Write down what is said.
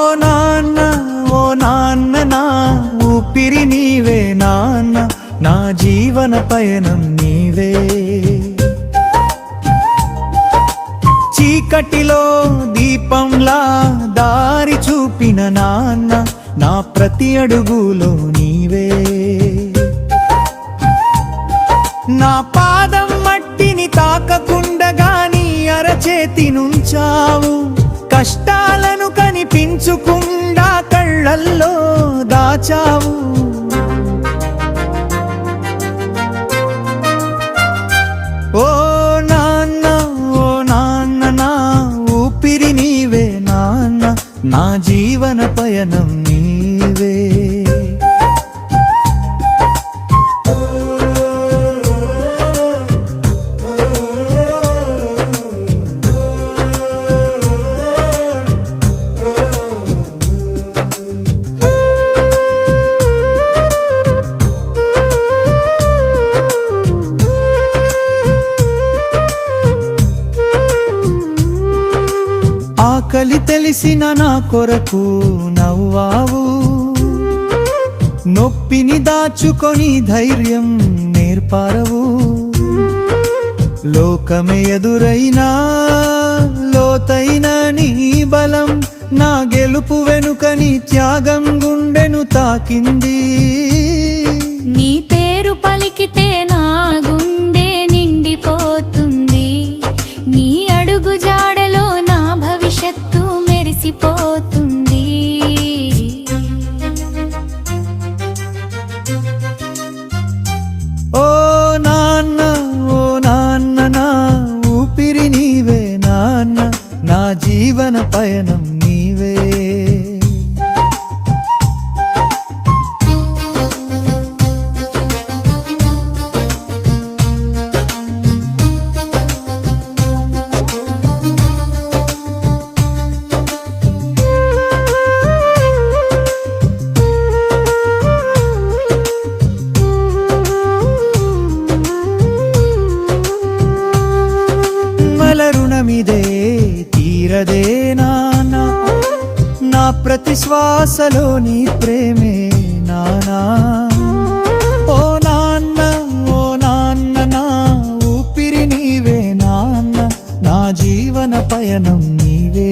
ఓ నాన్న ఓ నాన్న నా ఊపిరి నీవే నాన్న నా జీవన పయనం నీవే. చీకటిలో దీపంలా దారి చూపిన నాన్న నా ప్రతి అడుగులో నీవే. నా పాదం మట్టిని తాకకుండగాని అరచేతి నుంచావు. కష్టాలను కనిపించుకుండా కళ్ళల్లో దాచావు. ఓ నాన్న ఓ నాన్న నా ఊపిరి నీవే నాన్న నా జీవన పయనం. ఆకలి తెలిసిన నా కొరకు నవ్వావు. నొప్పిని దాచుకొని ధైర్యం నేర్పారవు. లోకమే ఎదురైనా లోతైన నీ బలం నా గెలుపు వెనుక నీ త్యాగం గుండెను తాకింది. పయనం నీవే. తీరదేనా? ప్రతి శ్వాసలో నీ ప్రేమే నానా. ఓ నాన్న ఓ నాన్న నా ఊపిరి నీవే నాన్న. నా జీవన పయనం నీవే.